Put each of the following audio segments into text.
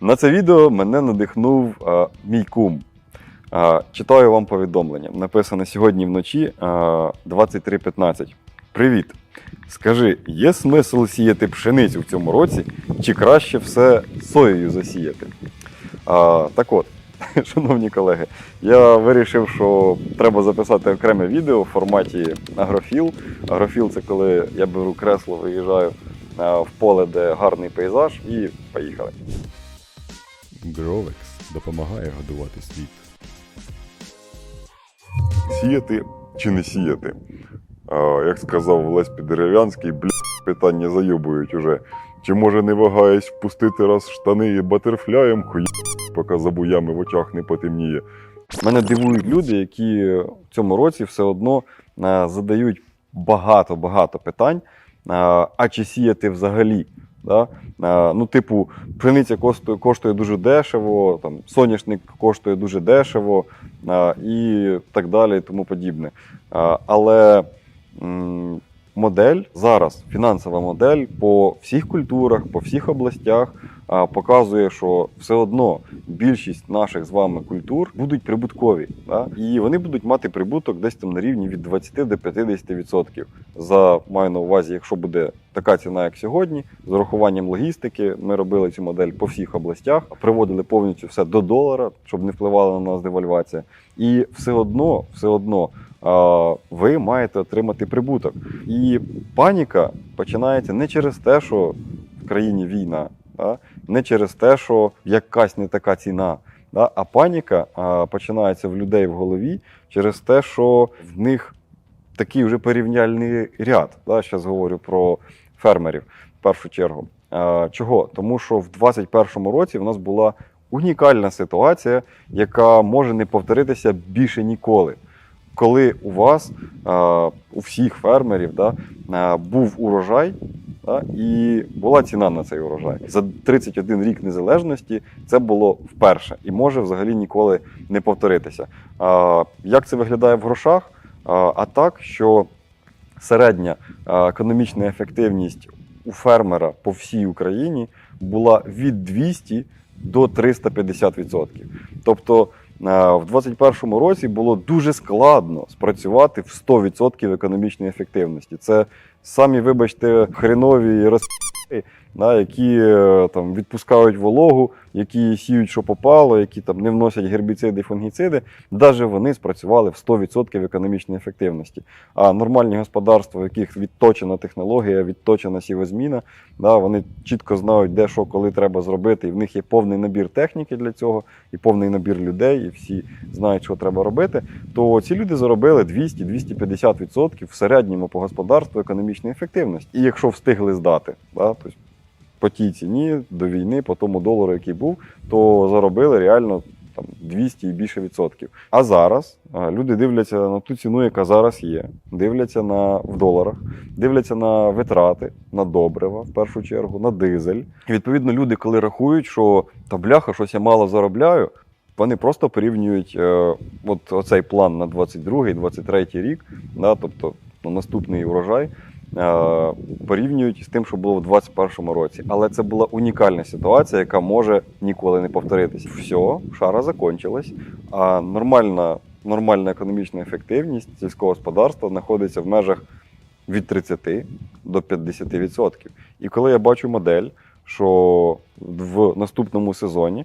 На це відео мене надихнув а, мій кум. А, читаю вам повідомлення. Написане сьогодні вночі а, 23.15. Привіт! Скажи, є смисл сіяти пшеницю в цьому році, чи краще все соєю засіяти? А, так от, шановні колеги, я вирішив, що треба записати окреме відео в форматі агрофіл. Агрофіл це коли я беру кресло, виїжджаю в поле, де гарний пейзаж, і поїхали. Гровекс допомагає годувати світ. Сіяти чи не сіяти? А, як сказав Лесь Піддерев'янський, бля, питання зайобують уже. Чи може не вагаясь впустити раз штани і батерфляєм, хуй, поки за буями в очах не потемніє. Мене дивують люди, які в цьому році все одно задають багато-багато питань. А чи сіяти взагалі? Да? Е, Ну, типу, пшениця коштує, коштує дуже дешево, там, соняшник коштує дуже дешево е, і так далі, і тому подібне. Е, Але модель зараз, фінансова модель по всіх культурах, по всіх областях показує, що все одно більшість наших з вами культур будуть прибуткові. Да? І вони будуть мати прибуток десь там на рівні від 20 до 50%. За маю на увазі, якщо буде така ціна, як сьогодні, з урахуванням логістики, ми робили цю модель по всіх областях, приводили повністю все до долара, щоб не впливала на нас девальвація. І все одно, все одно. Ви маєте отримати прибуток. І паніка починається не через те, що в країні війна, не через те, що якась не така ціна. А паніка починається в людей в голові через те, що в них такий вже порівняльний ряд. Зараз говорю про фермерів в першу чергу. Чого? Тому що в 2021 році в нас була унікальна ситуація, яка може не повторитися більше ніколи. Коли у вас, у всіх фермерів, да, був урожай, да, і була ціна на цей урожай. За 31 рік незалежності це було вперше і може взагалі ніколи не повторитися. А, як це виглядає в грошах? А, так, що середня економічна ефективність у фермера по всій Україні була від 200 до 350%. Тобто е, в 2021 році було дуже складно спрацювати в 100% економічної ефективності. Це самі, вибачте, хренові роз... да, які е, там відпускають вологу, які сіють, що попало, які там не вносять гербіциди, фунгіциди, навіть вони спрацювали в 100% економічної ефективності. А нормальні господарства, в яких відточена технологія, відточена сівозміна, да, вони чітко знають, де що, коли треба зробити, і в них є повний набір техніки для цього, і повний набір людей, і всі знають, що треба робити. То ці люди заробили 200-250% в середньому по господарству економічної ефективності. І якщо встигли здати, да, тобто по тій ціні до війни, по тому долару, який був, то заробили реально там 200 і більше відсотків. А зараз люди дивляться на ту ціну, яка зараз є, дивляться на в доларах, дивляться на витрати, на добрива в першу чергу, на дизель. І відповідно, люди, коли рахують, що та бляха, щось я мало заробляю. Вони просто порівнюють е, от оцей план на 22-23 рік, да, тобто на наступний урожай, е, порівнюють з тим, що було в 2021 році. Але це була унікальна ситуація, яка може ніколи не повторитися. Все, шара закончилась, а нормальна, нормальна економічна ефективність сільського господарства знаходиться в межах від 30 до 50%. І коли я бачу модель, що в наступному сезоні,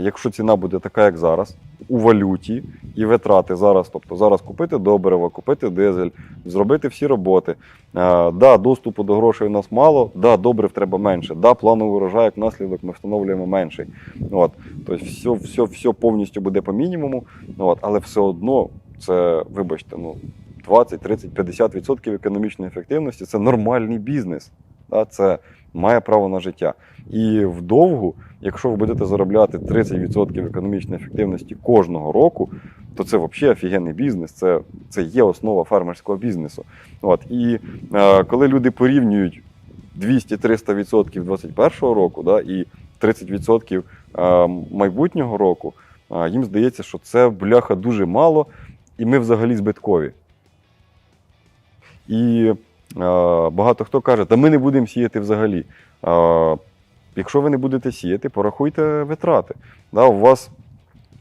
якщо ціна буде така, як зараз, у валюті і витрати зараз, тобто зараз купити добриво, купити дизель, зробити всі роботи. А, Да, доступу до грошей у нас мало, да, добрив треба менше, да, плановий урожай, як наслідок ми встановлюємо менший. От, тобто все, все, все повністю буде по мінімуму, от, але все одно це, вибачте, ну, 20, 30, 50% економічної ефективності це нормальний бізнес. Да, це має право на життя. І вдовгу, якщо ви будете заробляти 30% економічної ефективності кожного року, то це взагалі офігенний бізнес. Це, це є основа фермерського бізнесу. От. І е, коли люди порівнюють 200-300% 21 року да, і 30% е, майбутнього року, е, їм здається, що це бляха дуже мало, і ми взагалі збиткові. І багато хто каже, та ми не будемо сіяти взагалі. Е, якщо ви не будете сіяти, порахуйте витрати. У вас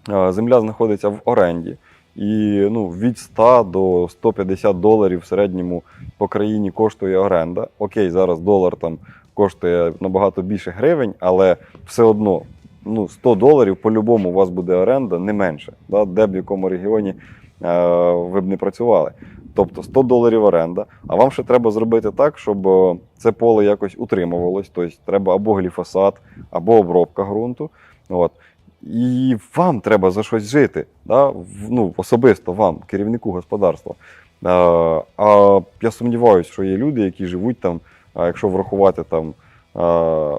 е, земля знаходиться в оренді. І ну, від 100 до 150 доларів в середньому по країні коштує оренда. Окей, зараз долар там коштує набагато більше гривень, але все одно ну, 100 доларів по-любому у вас буде оренда не менше, де б в якому регіоні е, ви б не працювали. Тобто 100 доларів оренда, а вам ще треба зробити так, щоб е, це поле якось утримувалось. Тобто треба або гліфосат, або обробка ґрунту. От. І вам треба за щось жити, да? ну, особисто вам, керівнику господарства. Е, А я сумніваюся, що є люди, які живуть там, а якщо врахувати там е,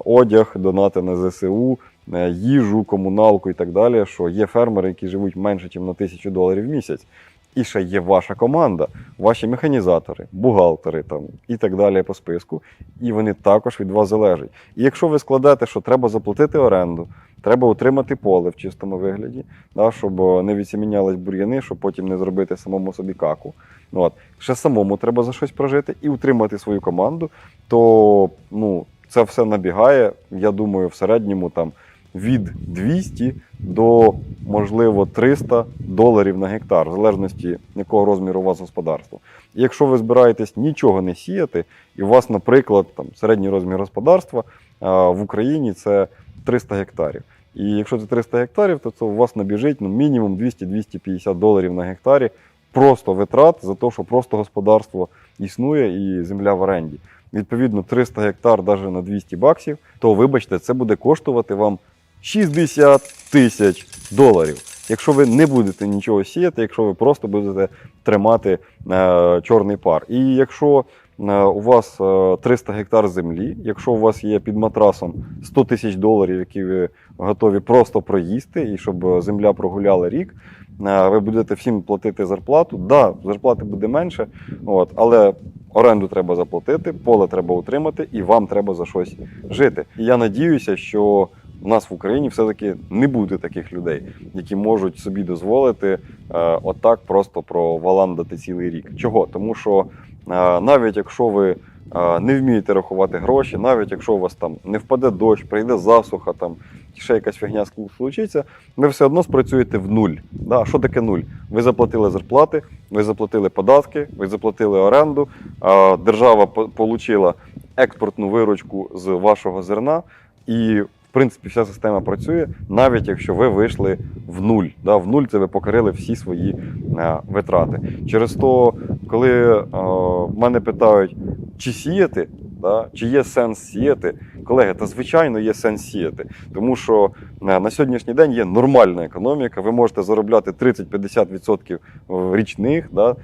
одяг, донати на ЗСУ, е, їжу, комуналку і так далі, що є фермери, які живуть менше, ніж на тисячу доларів в місяць. І ще є ваша команда, ваші механізатори, бухгалтери там, і так далі по списку. І вони також від вас залежать. І якщо ви складете, що треба заплатити оренду, треба утримати поле в чистому вигляді, да, щоб е, не відсімінялись бур'яни, щоб потім не зробити самому собі каку. Ну, От. Ще самому треба за щось прожити і утримати свою команду, то ну, це все набігає, я думаю, в середньому там від 200 до, можливо, 300 доларів на гектар, в залежності якого розміру у вас господарство. І якщо ви збираєтесь нічого не сіяти, і у вас, наприклад, там середній розмір господарства а, в Україні це 300 гектарів. І якщо це 300 гектарів, то це у вас набіжить ну, мінімум 200-250 доларів на гектарі просто витрат за те, що просто господарство існує і земля в оренді. Відповідно, 300 гектар навіть на 200 баксів, то вибачте, це буде коштувати вам 60 тисяч доларів. Якщо ви не будете нічого сіяти, якщо ви просто будете тримати е, чорний пар. І якщо е, у вас е, 300 гектар землі, якщо у вас є під матрасом 100 тисяч доларів, які ви готові просто проїсти, і щоб е, земля прогуляла рік, е, ви будете всім платити зарплату. Да, зарплати буде менше, от, але оренду треба заплатити, поле треба утримати, і вам треба за щось жити. І я надіюся, що в нас в Україні все-таки не буде таких людей, які можуть собі дозволити е, отак просто проваландати цілий рік. Чого? Тому що е, навіть якщо ви е, не вмієте рахувати гроші, навіть якщо у вас там не впаде дощ, прийде засуха, там ще якась фігня случиться, ви все одно спрацюєте в нуль. Да? Що таке нуль? Ви заплатили зарплати, ви заплатили податки, ви заплатили оренду, е, держава отримала експортну виручку з вашого зерна, і принципі вся система працює, навіть якщо ви вийшли в нуль. Да? В нуль це ви покрили всі свої е, витрати. Через то, коли е, мене питають, чи сіяти, да? чи є сенс сіяти, колеги, та звичайно є сенс сіяти, тому що е, на сьогоднішній день є нормальна економіка. Ви можете заробляти 30-50% в річних. Да?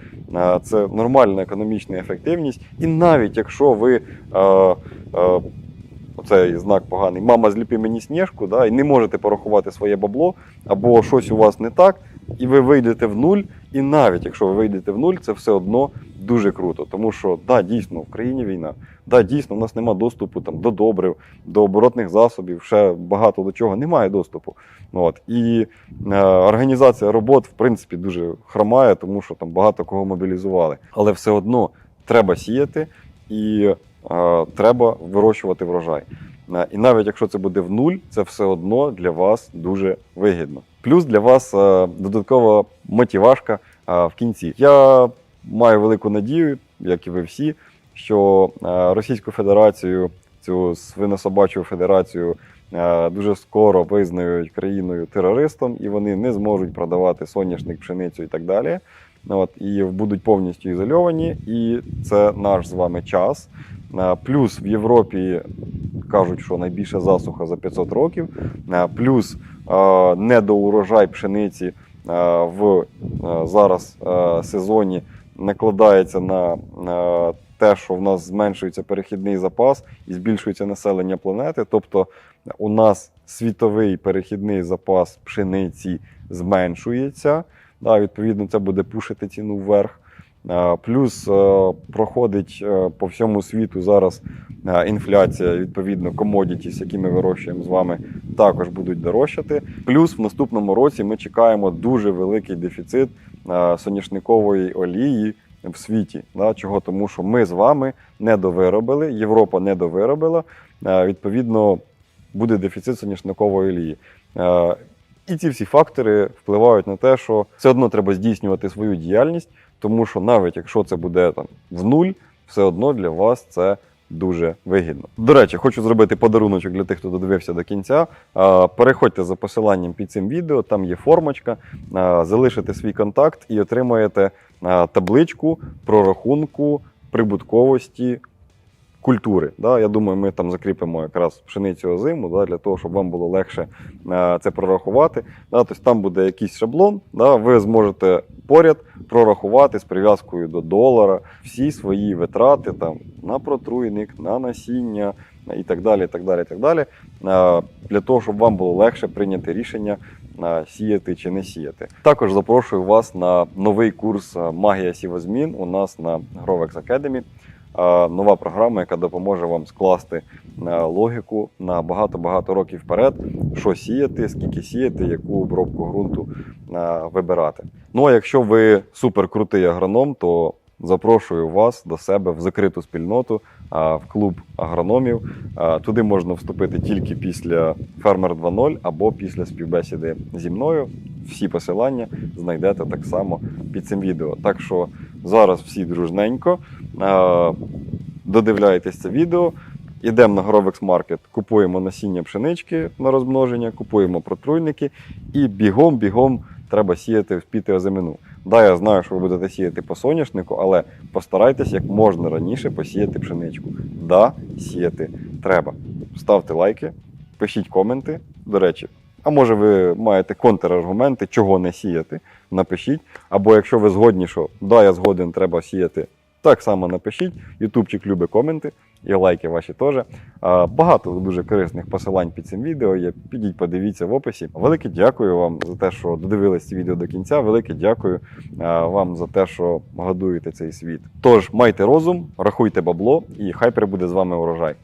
Це нормальна економічна ефективність. І навіть якщо ви е, е, оцей знак поганий, мама зліпи мені сніжку, да, і не можете порахувати своє бабло, або щось у вас не так, і ви вийдете в нуль. І навіть якщо ви вийдете в нуль, це все одно дуже круто. Тому що да, дійсно в країні війна, да, дійсно, у нас немає доступу там, до добрив, до оборотних засобів, ще багато до чого немає доступу. От. І е, організація робот, в принципі, дуже хромає, тому що там багато кого мобілізували. Але все одно треба сіяти і треба вирощувати врожай. Е, І навіть якщо це буде в нуль, це все одно для вас дуже вигідно. Плюс для вас е, додаткова мотивашка е, в кінці. Я маю велику надію, як і ви всі, що Російську Федерацію, цю свинособачу федерацію, дуже скоро визнають країною терористом, і вони не зможуть продавати соняшник, пшеницю і так далі. От, і будуть повністю ізольовані, і це наш з вами час. Е, Плюс в Європі кажуть, що найбільша засуха за 500 років, Е, плюс е, недоурожай пшениці в зараз сезоні накладається на те, що в нас зменшується перехідний запас і збільшується населення планети. Тобто у нас світовий перехідний запас пшениці зменшується. Відповідно, це буде пушити ціну вверх. Е, Плюс е, проходить е, по всьому світу зараз інфляція, відповідно, комодітіс, які ми вирощуємо з вами, також будуть дорожчати. Плюс в наступному році ми чекаємо дуже великий дефіцит соняшникової олії в світі. Чого? Тому що ми з вами не довиробили, Європа не довиробила. Відповідно, буде дефіцит соняшникової олії. І ці всі фактори впливають на те, що все одно треба здійснювати свою діяльність, тому що навіть якщо це буде там в нуль, все одно для вас це дуже вигідно. До речі, хочу зробити подаруночок для тих, хто додивився до кінця. Переходьте за посиланням під цим відео, там є формочка, залишите свій контакт і отримаєте табличку прорахунку прибутковості культури. Да? Я думаю, ми там закріпимо якраз пшеницю озиму, да, для того, щоб вам було легше е, це прорахувати. Да? Тобто там буде якийсь шаблон, да? ви зможете поряд прорахувати з прив'язкою до долара всі свої витрати там, на протруйник, на насіння і так далі. І так далі, і так далі, е, для того, щоб вам було легше прийняти рішення. е, Сіяти чи не сіяти. Також запрошую вас на новий курс Магія сівозмін у нас на Grovex Academy. Нова програма, яка допоможе вам скласти е, логіку на багато-багато років вперед, що сіяти, скільки сіяти, яку обробку ґрунту е, вибирати. Ну а якщо ви суперкрутий агроном, то запрошую вас до себе в закриту спільноту, в клуб агрономів. Туди можна вступити тільки після Фермер 2.0 або після співбесіди зі мною. Всі посилання знайдете так само під цим відео. Так що зараз всі дружненько а, додивляєтесь це відео. Ідемо на Grovex Market, купуємо насіння пшенички на розмноження, купуємо протруйники і бігом-бігом треба сіяти в піти озимину. Да, я знаю, що ви будете сіяти по соняшнику, але постарайтесь як можна раніше посіяти пшеничку. Да, сіяти треба. Ставте лайки, пишіть коменти. До речі, а може ви маєте контраргументи, чого не сіяти, напишіть. Або якщо ви згодні, що да, я згоден, треба сіяти, так само напишіть. Ютубчик любить коменти і лайки ваші теж. Багато дуже корисних посилань під цим відео є. Підіть, подивіться в описі. Велике дякую вам за те, що додивились відео до кінця. Велике дякую вам за те, що годуєте цей світ. Тож майте розум, рахуйте бабло, і хай прибуде з вами урожай.